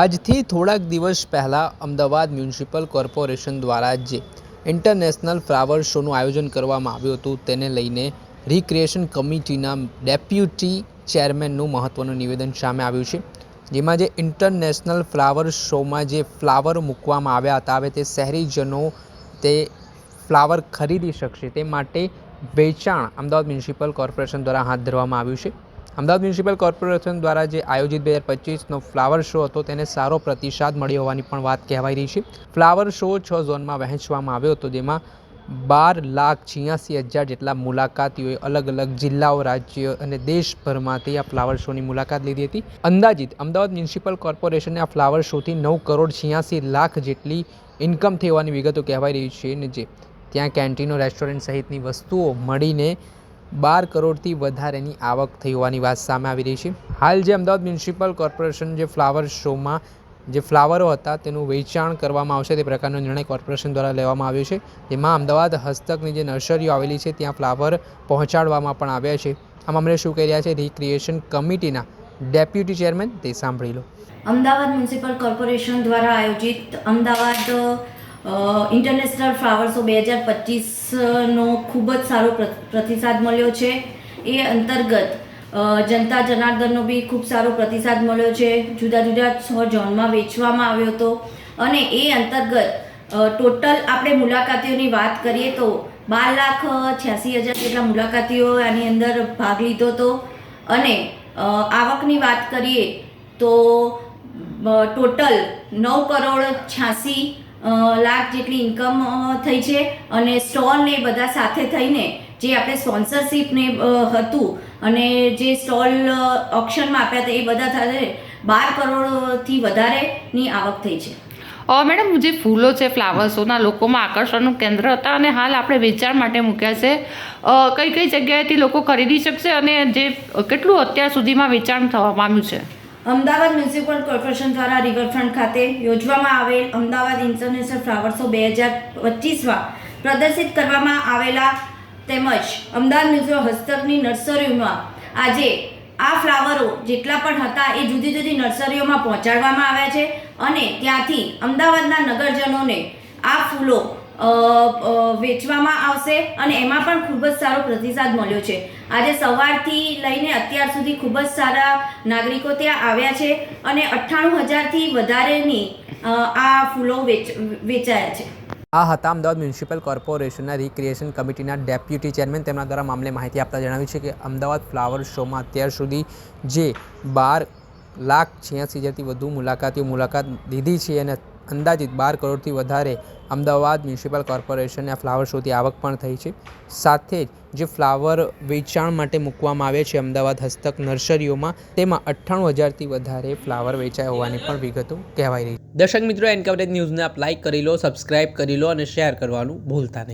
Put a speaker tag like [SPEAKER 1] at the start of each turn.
[SPEAKER 1] આજથી થોડાક દિવસ પહેલાં અમદાવાદ મ્યુનિસિપલ કોર્પોરેશન દ્વારા જે ઇન્ટરનેશનલ ફ્લાવર શોનું આયોજન કરવામાં આવ્યું હતું, તેને લઈને રિક્રિએશન કમિટીના ડેપ્યુટી ચેરમેનનું મહત્ત્વનું નિવેદન સામે આવ્યું છે. જેમાં જે ઇન્ટરનેશનલ ફ્લાવર શોમાં જે ફ્લાવર મૂકવામાં આવ્યા હતા, હવે તે શહેરીજનો તે ફ્લાવર ખરીદી શકશે તે માટે વેચાણ અમદાવાદ મ્યુનિસિપલ કોર્પોરેશન દ્વારા હાથ ધરવામાં આવ્યું છે. અમદાવાદ મ્યુનિસિપલ કોર્પોરેશન દ્વારા જે આયોજિત બે હજાર પચીસનો ફ્લાવર શો હતો, તેને સારો પ્રતિસાદ મળ્યો હોવાની પણ વાત કહેવાઈ રહી છે. ફ્લાવર શો છ ઝોનમાં વહેંચવામાં આવ્યો હતો, જેમાં બાર લાખ છ્યાસી હજાર જેટલા મુલાકાતીઓએ અલગ અલગ જિલ્લાઓ, રાજ્ય અને દેશભરમાંથી આ ફ્લાવર શોની મુલાકાત લીધી હતી. અંદાજિત અમદાવાદ મ્યુનિસિપલ કોર્પોરેશને આ ફ્લાવર શોથી નવ કરોડ છ્યાસી લાખ જેટલી ઇન્કમ થઈ હોવાની વિગતો કહેવાઈ રહી છે ને જે ત્યાં કેન્ટીનો, રેસ્ટોરન્ટ સહિતની વસ્તુઓ મળીને બાર કરોડથી વધારેની આવક થઈ હોવાની વાત સામે આવી રહી છે. હાલ જે અમદાવાદ મ્યુનિસિપલ કોર્પોરેશન જે ફ્લાવર શોમાં જે ફ્લાવરો હતા તેનું વેચાણ કરવામાં આવશે તે પ્રકારનો નિર્ણય કોર્પોરેશન દ્વારા લેવામાં આવ્યો છે. જેમાં અમદાવાદ હસ્તકની જે નર્સરીઓ આવેલી છે ત્યાં ફ્લાવર પહોંચાડવામાં પણ આવ્યા છે. આ મામલે શું કહી રહ્યા છે રિક્રિએશન કમિટીના ડેપ્યુટી ચેરમેન તે સાંભળી લો.
[SPEAKER 2] અમદાવાદ મ્યુનિસિપલ કોર્પોરેશન દ્વારા આયોજિત અમદાવાદ ઇન્ટરનેશનલ ફ્લાવર શો બે હજાર પચીસનો ખૂબ જ સારો પ્ર- પ્રતિસાદ મળ્યો છે. એ અંતર્ગત જનતા જનાર્દનનો બી ખૂબ સારો પ્રતિસાદ મળ્યો છે. જુદા જુદા છ ઝોનમાં વેચવામાં આવ્યો હતો. અને એ અંતર્ગત ટોટલ આપણે મુલાકાતીઓની વાત કરીએ તો બાર લાખ છ્યાસી હજાર જેટલા મુલાકાતીઓ આની અંદર ભાગ લીધો હતો. અને આવકની વાત કરીએ તો ટોટલ નવ કરોડ છ્યાસી લાખ જેટલી ઇન્કમ થઈ છે અને સ્ટોલ ને એ બધા સાથે થઈને જે આપણે સ્પોન્સરશિપ ને હતું અને જે સ્ટોલ ઓપ્શનમાં આપ્યા હતા એ બધા સાથે બાર કરોડથી વધારેની આવક થઈ છે.
[SPEAKER 3] મેડમ, જે ફૂલો છે ફ્લાવર્સોના લોકોમાં આકર્ષણનું કેન્દ્ર હતા અને હાલ આપણે વેચાણ માટે મૂક્યા છે. કઈ કઈ જગ્યાએથી લોકો ખરીદી શકશે અને જે, કેટલું અત્યાર સુધીમાં વેચાણ થવા પામ્યું છે?
[SPEAKER 2] અમદાવાદ મ્યુનિસિપલ કોર્પોરેશન દ્વારા રિવરફ્રન્ટ ખાતે યોજવામાં આવેલ અમદાવાદ ઇન્ટરનેશનલ ફ્લાવર શો બે હજાર પચીસમાં પ્રદર્શિત કરવામાં આવેલા તેમજ અમદાવાદ મ્યુનિસિપલ હસ્તકની નર્સરીમાં આજે આ ફ્લાવરો જેટલા પણ હતા એ જુદી જુદી નર્સરીઓમાં પહોંચાડવામાં આવ્યા છે અને ત્યાંથી અમદાવાદના નગરજનોને આ ફૂલો વેચવામાં આવશે અને એમાં પણ ખૂબ જ સારો પ્રતિસાદ મળ્યો છે. આજે સવારથી લઈને અત્યાર સુધી ખૂબ જ સારા નાગરિકો ત્યાં આવ્યા છે અને અઠ્ઠાણું હજારથી વધારેની આ ફૂલો વેચ, વેચાયા છે.
[SPEAKER 1] આ હતા અમદાવાદ મ્યુનિસિપલ કોર્પોરેશનના રિક્રિએશન કમિટીના ડેપ્યુટી ચેરમેન. તેમના દ્વારા મામલે માહિતી આપતા જણાવ્યું છે કે અમદાવાદ ફ્લાવર શોમાં અત્યાર સુધી જે બાર લાખ છ્યાસી હજારથી વધુ મુલાકાતીઓ મુલાકાત લીધી છે અને અંદાજિત બાર કરોડથી વધારે અમદાવાદ મ્યુનિસિપલ કોર્પોરેશનને આ ફ્લાવર શોથી આવક પણ થઈ છે. સાથે જ જે ફ્લાવર વેચાણ માટે મૂકવામાં આવે છે અમદાવાદ હસ્તક નર્સરીઓમાં, તેમાં અઠ્ઠાણું હજારથી વધારે ફ્લાવર વેચાયા હોવાની પણ વિગતો કહેવાઈ રહી દર્શક મિત્રો એન કવરેજ ન્યૂઝને આપ લાઇક કરી લો, સબસ્ક્રાઇબ કરી લો અને શેર કરવાનું ભૂલતા નહીં.